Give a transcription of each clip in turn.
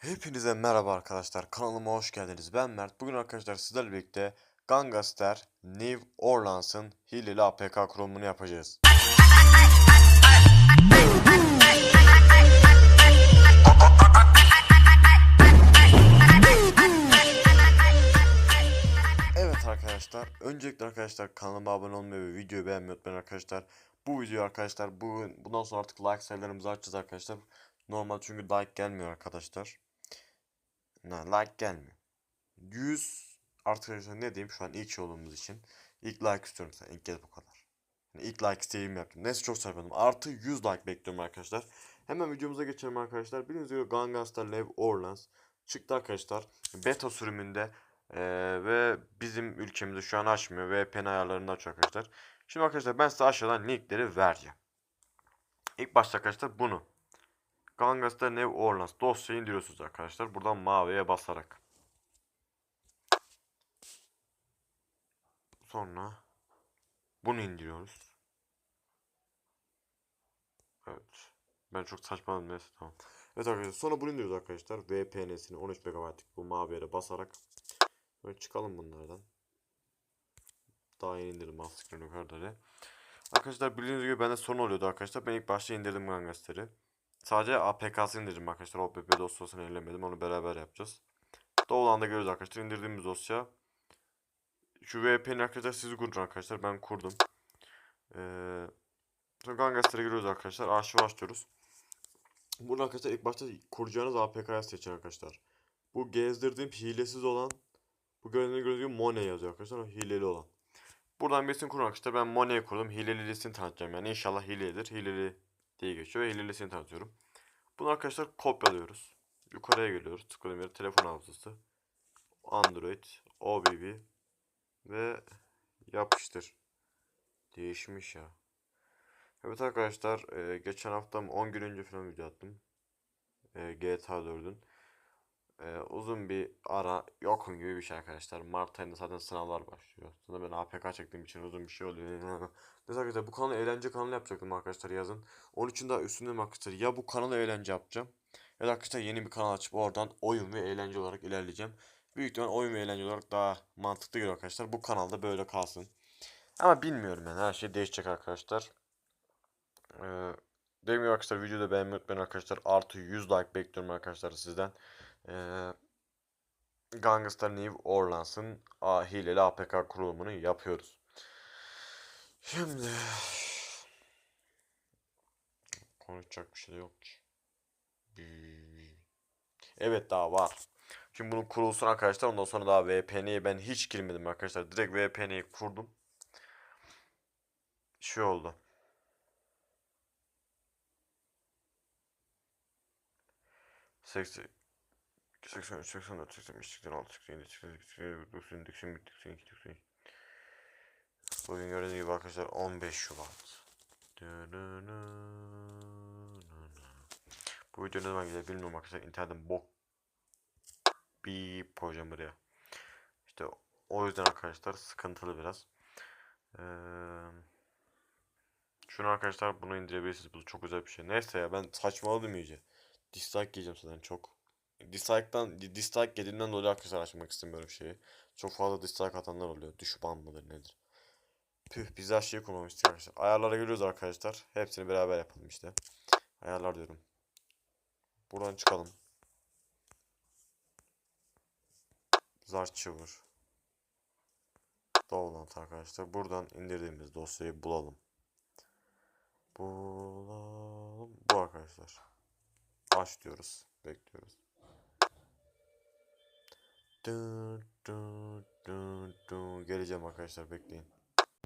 Hepinize merhaba arkadaşlar. Kanalıma hoş geldiniz. Ben Mert. Bugün arkadaşlar sizlerle birlikte Gangster New Orleans'ın hileli APK kurulumunu yapacağız. Evet arkadaşlar. Öncelikle arkadaşlar kanalıma abone olmayı ve videoyu beğenmeyi unutmayın arkadaşlar. Bu video arkadaşlar bugün bundan sonra artık like sayılarımızı açacağız arkadaşlar. Normal çünkü like gelmiyor arkadaşlar. Ne like gelmiyor. 100 arkadaşlar ne diyeyim şu an ilk şey olduğumuz için. İlk like istiyorum sen ilk kez bu kadar. Yani ilk like isteğimi yaptım. Neyse çok sarmadım. Artı 100 like bekliyorum arkadaşlar. Hemen videomuza geçelim arkadaşlar. Bildiğiniz gibi Gangnam Style Live Orleans çıktı arkadaşlar. Beta sürümünde ee, ve bizim ülkemizde şu an açmıyor. VPN ayarlarını açıyor arkadaşlar. Şimdi arkadaşlar ben size aşağıdan linkleri vereceğim. İlk başta arkadaşlar bunu. Gangas'ta New Orleans dosyayı indiriyorsunuz arkadaşlar. Buradan maviye basarak. Sonra bunu indiriyoruz. Evet. Ben çok saçmaladım neyse tamam. Evet arkadaşlar sonra bunu indiriyoruz arkadaşlar. VPN'sini 13 MB'lik bu mavi yere basarak. Böyle çıkalım bunlardan. Daha yeni indirdim alt screen. Arkadaşlar bildiğiniz gibi bende sorun oluyordu arkadaşlar. Ben ilk başta indirdim Gangas'ları. Sadece APK'sını indirdim arkadaşlar. OPP dosyasını ellemedim. Onu beraber yapacağız. Doğulan da görüyoruz arkadaşlar. İndirdiğimiz dosya. Şu VPN'i arkadaşlar siz kurun arkadaşlar. Ben kurdum. Ee, sonra Gangas'lara giriyoruz arkadaşlar. Arşiv açıyoruz. Burada arkadaşlar ilk başta kuracağınız APK'ya seçin arkadaşlar. Bu gezdirdiğim hilesiz olan bu gördüğünüz gibi Money yazıyor arkadaşlar. O hileli olan. Buradan birisini kurun arkadaşlar. Ben Money'i kurdum. Hilelisini tanıtacağım. Yani inşallah hilelidir. Hileli diye geçiyor ve hilelisini tanıtıyorum. Bunu arkadaşlar kopyalıyoruz. Yukarıya geliyoruz. Tıkladığım yere telefon hafızası. Android, OBB ve yapıştır. Değişmiş ya. Evet arkadaşlar e, geçen hafta 10 gün önce falan video attım. E, GTA 4'ün. E, uzun bir ara yokum gibi bir şey arkadaşlar. Mart ayında zaten sınavlar başlıyor. Sonra ben APK çektiğim için uzun bir şey oluyor. Neyse arkadaşlar bu kanalı eğlence kanalı yapacaktım arkadaşlar yazın. Onun için daha üstündeyim arkadaşlar. Ya bu kanalı eğlence yapacağım. Ya da arkadaşlar yeni bir kanal açıp oradan oyun ve eğlence olarak ilerleyeceğim. Büyük ihtimal oyun ve eğlence olarak daha mantıklı geliyor arkadaşlar. Bu kanalda böyle kalsın. Ama bilmiyorum yani her şey değişecek arkadaşlar. Ee, dediğim arkadaşlar videoda beğenmeyi unutmayın arkadaşlar. Artı 100 like bekliyorum arkadaşlar sizden. Ee, Gangster New Orleans'ın hileli APK kurulumunu yapıyoruz. Şimdi konuşacak bir şey yok ki. Evet daha var. Şimdi bunun kurulsun arkadaşlar. Ondan sonra daha VPN'ye ben hiç girmedim arkadaşlar. Direkt VPN'yi kurdum. Şey oldu. Seksen 83, 84, 85, 86, 87, 88, 90, 91, 92, 92. Bugün gördüğünüz gibi arkadaşlar 15 Şubat. Bu video ne zaman gelir bilmiyorum arkadaşlar. İnternetten bok bir koyacağım buraya. İşte o yüzden arkadaşlar sıkıntılı biraz. Ee, şunu arkadaşlar bunu indirebilirsiniz. Bu çok güzel bir şey. Neyse ya ben saçmaladım iyice. Dislike yiyeceğim zaten çok. Dislike'dan dislike yediğimden dolayı arkadaşlar açmak istemiyorum şeyi. Çok fazla dislike atanlar oluyor. Düşman mıdır nedir? Püh biz her şeyi kurmamıştık arkadaşlar. Ayarlara giriyoruz arkadaşlar. Hepsini beraber yapalım işte. Ayarlar diyorum. Buradan çıkalım. Zar çıvır. Download arkadaşlar. Buradan indirdiğimiz dosyayı bulalım. Bulalım. Bu arkadaşlar. Aç diyoruz. Bekliyoruz. Geleceğim arkadaşlar bekleyin.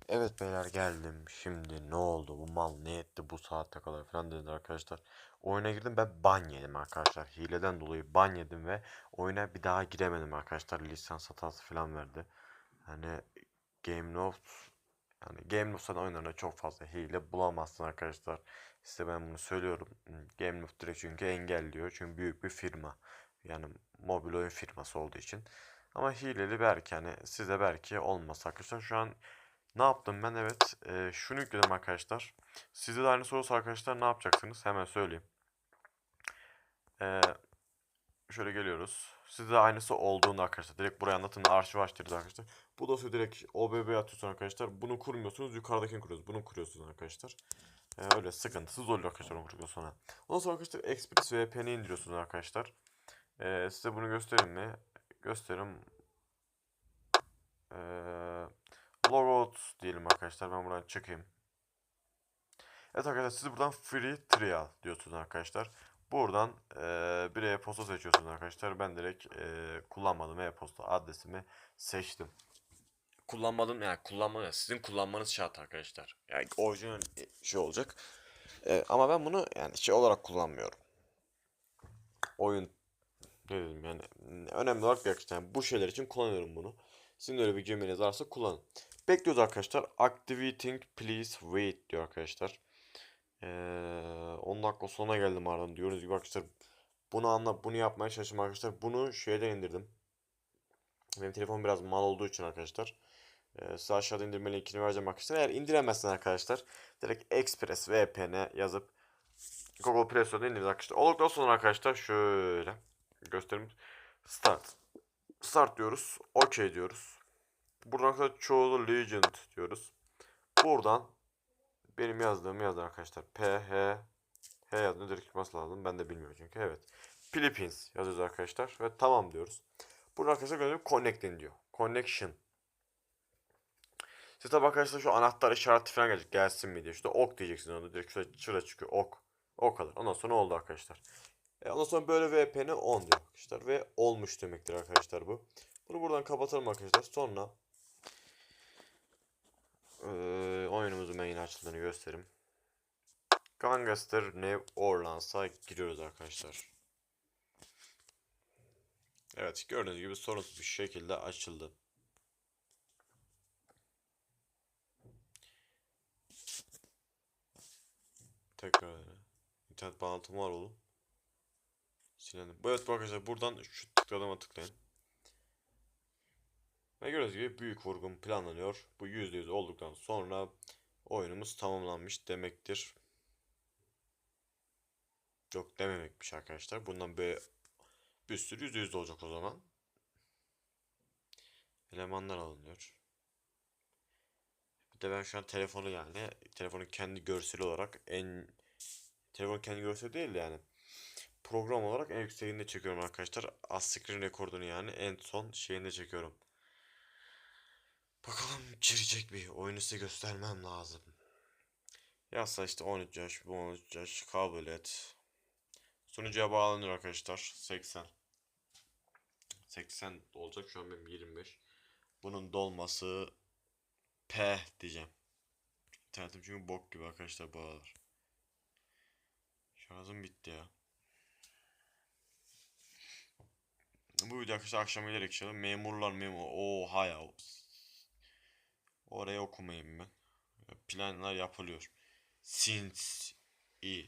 Evet beyler geldim. Şimdi ne oldu? Bu mal ne etti bu saate kadar falan dedi arkadaşlar. Oyuna girdim ben ban yedim arkadaşlar. Hileden dolayı ban yedim ve oyuna bir daha giremedim arkadaşlar. Lisans hatası falan verdi. Hani Game Loft yani Game Loft'tan oyunlarında çok fazla hile bulamazsın arkadaşlar. Size ben bunu söylüyorum. Game Loft direkt çünkü engelliyor. Çünkü büyük bir firma. Yani mobil oyun firması olduğu için. Ama hileli belki hani size belki olmaz arkadaşlar. Şu an ne yaptım ben? Evet. E, şunu yükledim arkadaşlar. Sizde de aynı sorusu arkadaşlar ne yapacaksınız? Hemen söyleyeyim. E, şöyle geliyoruz. Sizde aynısı olduğunda arkadaşlar. Direkt buraya anlatın arşiv aç diyoruz arkadaşlar. Bu dosyayı direkt OBB atıyorsunuz arkadaşlar. Bunu kurmuyorsunuz. Yukarıdakini kuruyoruz. Bunu kuruyorsunuz arkadaşlar. Ee, öyle sıkıntısız oluyor arkadaşlar onu kurduktan sonra. Ondan sonra arkadaşlar Express VPN'i indiriyorsunuz arkadaşlar. Ee, size bunu göstereyim mi? Gösterim. Ee, logout diyelim arkadaşlar. Ben buradan çıkayım. Evet arkadaşlar siz buradan free trial diyorsunuz arkadaşlar. Buradan e, bir e-posta seçiyorsunuz arkadaşlar. Ben direkt e, kullanmadığım e-posta adresimi seçtim. Kullanmadım yani kullanma sizin kullanmanız şart arkadaşlar. Yani orijinal şey olacak. E, ama ben bunu yani şey olarak kullanmıyorum. Oyun ne dedim yani önemli olarak gerçekten yani bu şeyler için kullanıyorum bunu. Sizin öyle bir geminiz varsa kullanın. Bekliyoruz arkadaşlar. Activating please wait diyor arkadaşlar. Ee, 10 dakika sonra geldim ardından diyoruz gibi arkadaşlar. Bunu anla bunu yapmaya çalıştım arkadaşlar. Bunu şeyden indirdim. Benim telefon biraz mal olduğu için arkadaşlar. Ee, size aşağıda indirme linkini vereceğim arkadaşlar. Eğer indiremezsen arkadaşlar direkt Express VPN yazıp Google Play Store'da indiririz arkadaşlar. Olduktan sonra arkadaşlar şöyle göstereyim. Start. Start diyoruz. OK diyoruz. Buradan arkadaşlar çoğulu Legend diyoruz. Buradan benim yazdığım yazdı arkadaşlar. P, H, H yazdığında direkt çıkması lazım. Ben de bilmiyorum çünkü. Evet. Philippines yazıyoruz arkadaşlar. Ve tamam diyoruz. Burada arkadaşlar gibi connecting diyor. Connection. Siz tabi arkadaşlar şu anahtar işareti falan gelecek. Gelsin mi diye. İşte ok diyeceksiniz onu. Direkt şuraya, şuraya çıkıyor. Ok. O kadar. Ondan sonra oldu arkadaşlar. E ondan sonra böyle VPN 10 diyor arkadaşlar. Ve olmuş demektir arkadaşlar bu. Bunu buradan kapatalım arkadaşlar. Sonra ee, oyunumuzun main açıldığını göstereyim. Gangster New Orleans'a giriyoruz arkadaşlar. Evet gördüğünüz gibi sorunsuz bir şekilde açıldı. Tekrar. İnternet bağlantım var oğlum. Silelim. Evet arkadaşlar buradan şu tıkladığıma tıklayın. Ve gördüğünüz gibi büyük vurgun planlanıyor. Bu %100 olduktan sonra oyunumuz tamamlanmış demektir. Yok dememekmiş arkadaşlar. Bundan böyle bir sürü %100 olacak o zaman. Elemanlar alınıyor. Bir de ben şu an telefonu yani telefonun kendi görseli olarak en telefonun kendi görseli değil de yani program olarak en yükseğinde çekiyorum arkadaşlar. Az screen rekordunu yani en son şeyinde çekiyorum. Bakalım girecek bir oyunu size göstermem lazım. Yazsa işte 13 yaş, bu 13 yaş, kabul et. Sunucuya bağlanıyor arkadaşlar. 80. 80 olacak şu an benim 25. Bunun dolması P diyeceğim. İnternetim çünkü bok gibi arkadaşlar bu aralar. Şarjım bitti ya. Bu video arkadaşlar akşam gelerek inşallah memurlar memur. Oha ya. Oraya okumayayım ben. Planlar yapılıyor. Sinsi,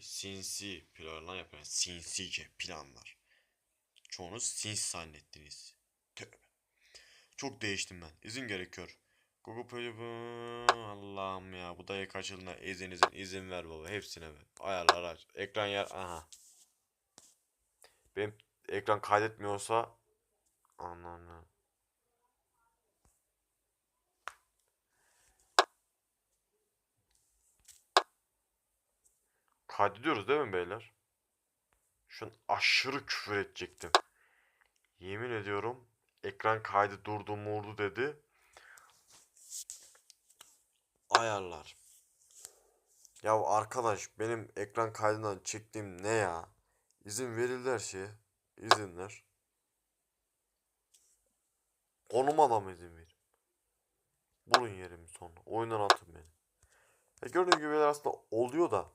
sinsi planlar yapıyor. Sinsice planlar. Çoğunuz sins zannettiniz. Tövbe. Çok değiştim ben. İzin gerekiyor. Google Play Allah'ım ya bu dayı kaçıldığında izinizin izin ver baba hepsine ver. Ayarlar aç. Ekran yer aha. Benim ekran kaydetmiyorsa anlamı. Kaydediyoruz değil mi beyler? Şu an aşırı küfür edecektim. Yemin ediyorum ekran kaydı durdu murdu dedi. Ayarlar. Ya arkadaş benim ekran kaydından çektiğim ne ya? İzin verildi her şeye. İzinler. Konuma mı izin verin? Bulun yerimi sonra. Oyundan atın beni. Ya gördüğünüz gibi aslında oluyor da.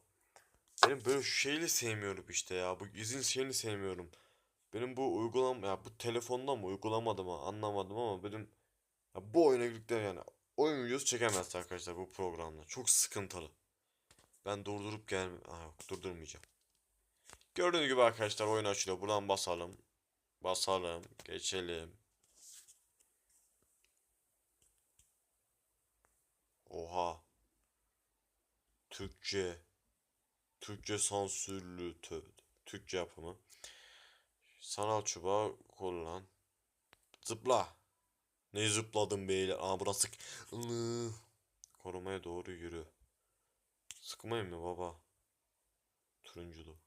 Benim böyle şeyli sevmiyorum işte ya. Bu izin şeyini sevmiyorum. Benim bu uygulam ya bu telefondan mı uygulamadım mı anlamadım ama benim ya bu oyuna girdikten yani oyun videosu çekemezsin arkadaşlar bu programda. Çok sıkıntılı. Ben durdurup gel Aa, yok durdurmayacağım. Gördüğünüz gibi arkadaşlar oyun açılıyor. Buradan basalım. Basalım. Geçelim. Oha. Türkçe. Türkçe sansürlü. Tövbe. Türkçe yapımı. Sanal çubuğu kullan. Zıpla. Ne zıpladım beyler? Aa. Iıı. Korumaya doğru yürü. Sıkmayın mı baba? Turunculu.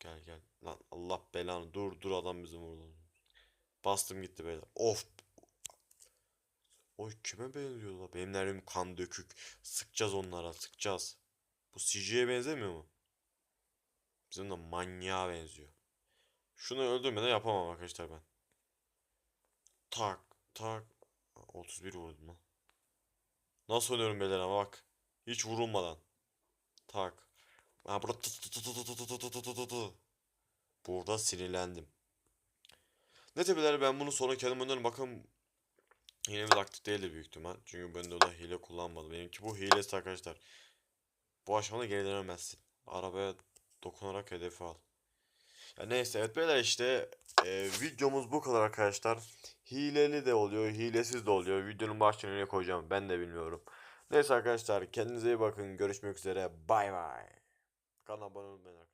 Gel gel. Lan Allah belanı. Dur dur adam bizi vurdu. Bastım gitti beyler. Of. Oy kime benziyor la? Benim nerim kan dökük. Sıkacağız onlara sıkacağız. Bu CJ'ye benzemiyor mu? Bizim de manyağa benziyor. Şunu öldürmeden yapamam arkadaşlar ben. Tak tak. 31 vurdum lan. Nasıl ölüyorum beyler ama bak. Hiç vurulmadan. Tak. Ha burada tut tut tut tut tut tut tut tut. Burada sinirlendim. Ne tepeler ben bunu sonra kendim oynarım. Bakın yine bir taktik değildir büyük ihtimal. Çünkü ben de öyle hile kullanmadım. Benimki bu hilesi arkadaşlar. Bu aşamada geri dönemezsin. Arabaya dokunarak hedefi al. Ya neyse evet beyler işte e, videomuz bu kadar arkadaşlar. Hileli de oluyor, hilesiz de oluyor. Videonun başlığına ne koyacağım ben de bilmiyorum. Neyse arkadaşlar kendinize iyi bakın. Görüşmek üzere. Bay bay. Kanala abone olmayı.